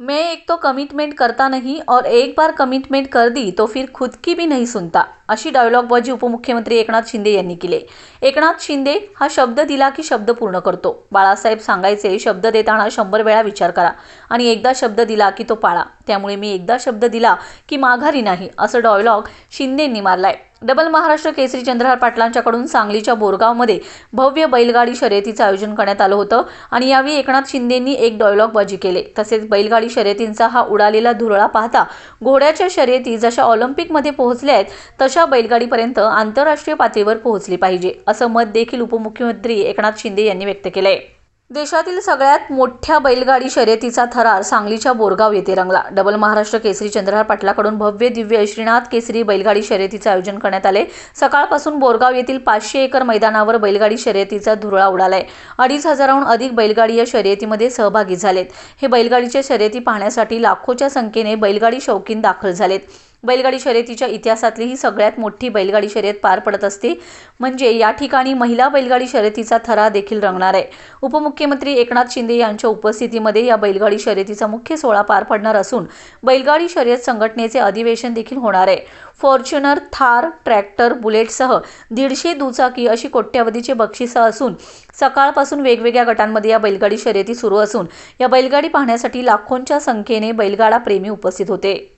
मैं एक तो कमिटमेंट करता नहीं और एक बार कमिटमेंट कर दी तो फिर खुद की भी नहीं सुनता। अशी डायलॉगबाजी उपमुख्यमंत्री एकनाथ शिंदे यांनी केली. एकनाथ शिंदे हा शब्द दिला की शब्द पूर्ण करतो. बाळासाहेब सांगायचे शब्द देताना शंभर वेळा विचार करा आणि एकदा शब्द दिला की तो पाळा. त्यामुळे मी एकदा शब्द दिला की माघारी नाही असं डायलॉग शिंदेंनी मारलाय. डबल महाराष्ट्र केसरी चंद्रहार पाटलांच्याकडून सांगलीच्या बोरगावमध्ये भव्य बैलगाडी शर्यतीचं आयोजन करण्यात आलं होतं आणि यावेळी एकनाथ शिंदेंनी एक डायलॉगबाजी केले. तसेच बैलगाडी शर्यतींचा हा उडालेला धुरळा पाहता घोड्याच्या शर्यती जशा ऑलिम्पिकमध्ये पोहोचल्या आहेत तशा बैलगाडीपर्यंत आंतरराष्ट्रीय पातळीवर पोहोचली पाहिजे असं मत देखील उपमुख्यमंत्री एकनाथ शिंदे यांनी व्यक्त केलं आहे देशातील सगळ्यात मोठ्या बैलगाडी शर्यतीचा थरार सांगलीच्या बोरगाव येथे रंगला. डबल महाराष्ट्र केसरी चंद्रहार पाटलाकडून भव्य दिव्य श्रीनाथ केसरी बैलगाडी शर्यतीचे आयोजन करण्यात आले. सकाळपासून बोरगाव येथील पाचशे एकर मैदानावर बैलगाडी शर्यतीचा धुरळा उडालाय. अडीच हजाराहून अधिक बैलगाडी या शर्यतीमध्ये सहभागी झालेत. हे बैलगाडीच्या शर्यती पाहण्यासाठी लाखोच्या संख्येने बैलगाडी शौकीन दाखल झालेत. बैलगाडी शर्यतीच्या इतिहासातली ही सगळ्यात मोठी बैलगाडी शर्यत पार पडत असते. म्हणजे या ठिकाणी महिला बैलगाडी शर्यतीचा थरा देखील रंगणार आहे. उपमुख्यमंत्री एकनाथ शिंदे यांच्या उपस्थितीमध्ये या बैलगाडी शर्यतीचा मुख्य सोहळा पार पडणार असून बैलगाडी शर्यत संघटनेचे अधिवेशन देखील होणार आहे. फॉर्च्युनर थार ट्रॅक्टर बुलेटसह दीडशे दुचाकी अशी कोट्यावधीचे बक्षिसं असून सकाळपासून वेगवेगळ्या गटांमध्ये या बैलगाडी शर्यती सुरू असून या बैलगाडी पाहण्यासाठी लाखोंच्या संख्येने बैलगाडा प्रेमी उपस्थित होते.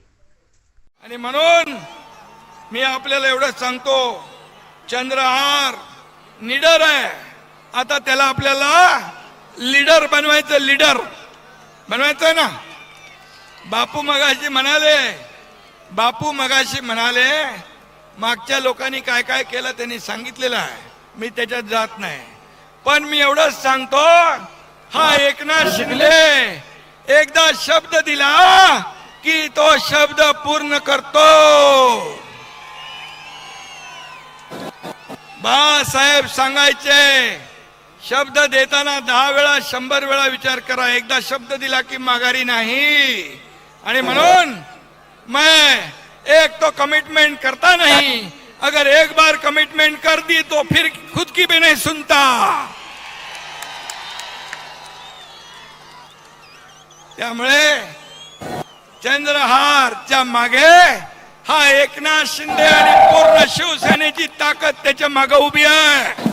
आणि म्हणून मी आपल्याला एवढंच सांगतो चंद्रहार निडर आहे. आता त्याला आपल्याला लीडर बनवायचं लीडर बनवायचं ना. बापू मगाशी म्हणाले बापू मगाशी म्हणाले मागच्या लोकांनी काय काय केलं त्यांनी सांगितलेलं आहे. मी त्याच्यात जात नाही. पण मी एवढंच सांगतो हा एकनाथ शिंदे एकदा शब्द दिला की तो शब्द पूर्ण करतो. बाळासाहेब सांगायचे शब्द देताना दहा वेळा शंभर वेळा विचार करा. एकदा शब्द दिला की माघारी नाही. आणि म्हणून मैं एक तो कमिटमेंट करता नहीं. अगर एक बार कमिटमेंट कर दी तो फिर खुद की भी नहीं सुनता. त्यामुळे चंद्रहारच्या मागे हा एकनाथ शिंदे आणि पूर्ण शिवसेनेची ताकद त्याच्यामागे उभी आहे.